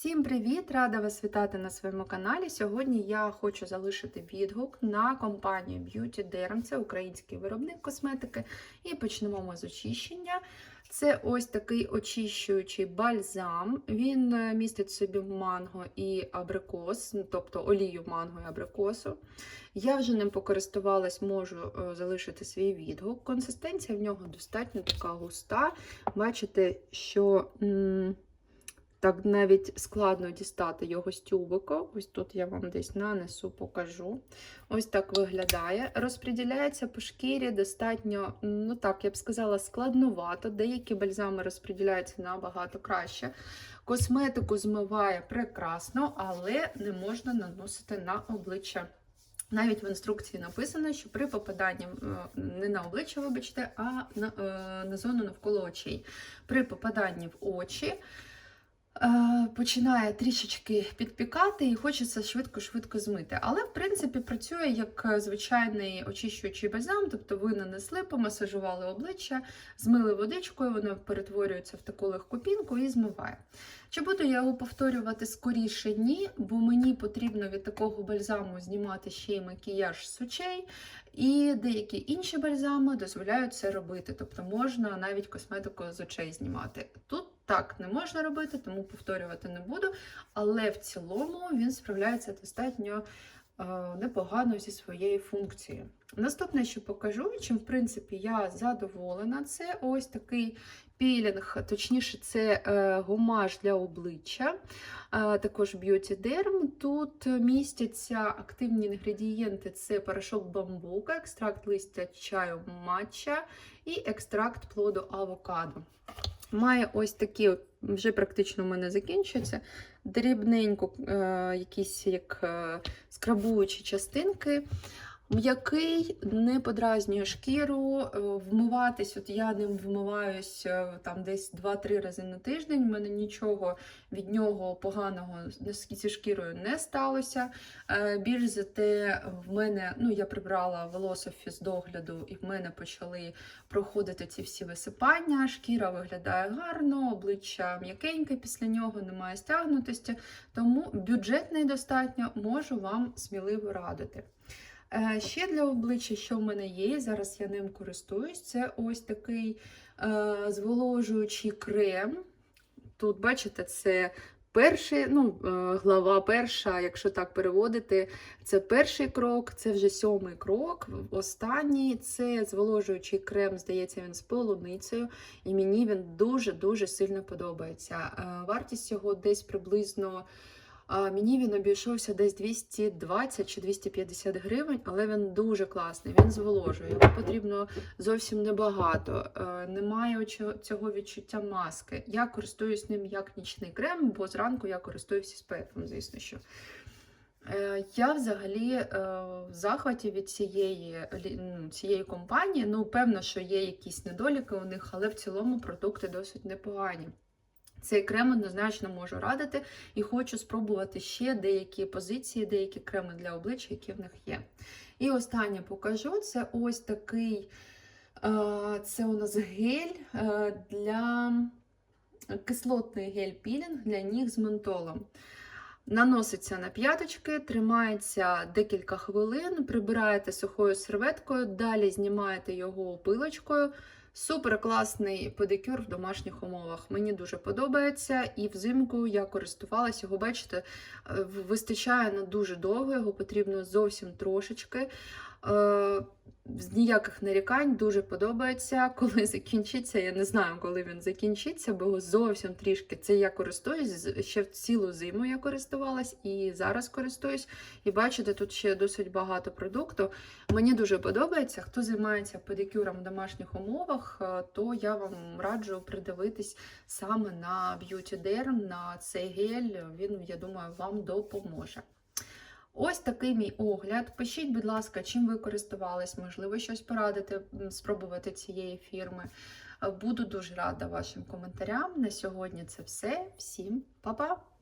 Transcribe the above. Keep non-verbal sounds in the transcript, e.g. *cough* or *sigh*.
Всім привіт! Рада вас вітати на своєму каналі. Сьогодні я хочу залишити відгук на компанію Beauty Derm, це український виробник косметики. І почнемо ми з очищення. Це ось такий очищуючий бальзам. Він е, містить в собі манго і абрикос, ну, тобто олію манго і абрикосу. Я вже ним покористувалась, можу е, залишити свій відгук. Консистенція в нього достатньо така густа. Бачите, що. м, так навіть складно дістати його з. Ось тут я вам десь нанесу, покажу. Ось так виглядає. Розподіляється по шкірі достатньо, ну так, я б сказала, складновато. Деякі бальзами розподіляються набагато краще. Косметику змиває прекрасно, але не можна наносити на обличчя. Навіть в інструкції написано, що при попаданні е, не на обличчя, вибачте, а на, е, на зону навколо очей. При попаданні в очі. Е, Починає трішечки підпікати і хочеться швидко-швидко змити. Але, в принципі, працює як е, звичайний очищуючий бальзам, тобто ви нанесли, помасажували обличчя, змили водичкою, воно перетворюється в таку легку пінку і змиває. Чи буду я його повторювати скоріше? Ні, бо мені потрібно від такого бальзаму знімати ще й макіяж з очей, і деякі інші бальзами дозволяють це робити. Тобто можна навіть косметику з очей знімати. Тут так не можна робити, тому повторювати не буду. Але в цілому він справляється достатньо е, непогано зі своєю функцією. Наступне, що покажу, чим в принципі я задоволена, це ось такий пілінг, точніше, це е, гумаж для обличчя, е, також Beauty Derm. Тут містяться активні інгредієнти: це порошок бамбука, екстракт листя чаю матча і екстракт плоду авокадо. Має ось такі, вже практично в мене закінчується, дрібненько, е, якісь як е, скрабуючі частинки. М'який не подразнює шкіру, е, вмиватись, от я ним вмиваюсь е, там десь 2-3 рази на тиждень. У мене нічого від нього поганого зі шкірою не сталося. Е, Більш за те, в мене ну я прибрала волосся з догляду, і в мене почали проходити ці всі висипання. Шкіра виглядає гарно, обличчя м'якеньке після нього, немає стягнутості, тому бюджетний достатньо можу вам сміливо радити. Е, Ще для обличчя, що в мене є, зараз я ним користуюсь, це ось такий е, зволожуючий крем. Тут, бачите, це перший, ну, е, глава перша, якщо так переводити, це перший крок, це вже сьомий крок. Останній це зволожуючий крем, здається, він з полуницею. І мені він дуже-дуже сильно подобається. Вартість його десь приблизно. Мені він обійшовся десь 220 чи 250 гривень, але він дуже класний, він зволожує. Його потрібно зовсім небагато. Е, Немає цього відчуття маски. Я користуюсь ним як нічний крем, бо зранку я користуюся SPF, звісно що. Е, Я взагалі е, в захваті від цієї, цієї компанії. Ну, певно, що є якісь недоліки у них, але в цілому продукти досить непогані. Цей крем однозначно можу радити і хочу спробувати ще деякі позиції, деякі креми для обличчя, які в них є. І останнє покажу: це ось такий е, це у нас гель е, для кислотний гель-пілінг для ніг з ментолом. Наноситься на п'яточки, тримається декілька хвилин, прибираєте сухою серветкою, далі знімаєте його пилочкою. Супер класний педикюр в домашніх умовах. Мені дуже подобається. І взимку я користувалася його, бачите, е, вистачає на дуже довго, його потрібно зовсім трошечки. Е, з ніяких нарікань дуже подобається. *laughs* Коли закінчиться, я не знаю, коли він закінчиться, бо зовсім трішки. Це я користуюсь ще в цілу зиму я користувалась і зараз користуюсь. І бачите, тут ще досить багато продукту. Мені дуже подобається. Хто займається педикюром в домашніх умовах, е, то я вам раджу придивитись саме на Beauty Derm, на цей гель. Він, я думаю, вам допоможе. Ось такий мій огляд. Пишіть, будь ласка, чим ви користувались, можливо, щось порадити, спробувати цієї фірми. Буду дуже рада вашим коментарям. На сьогодні це все. Всім па-па!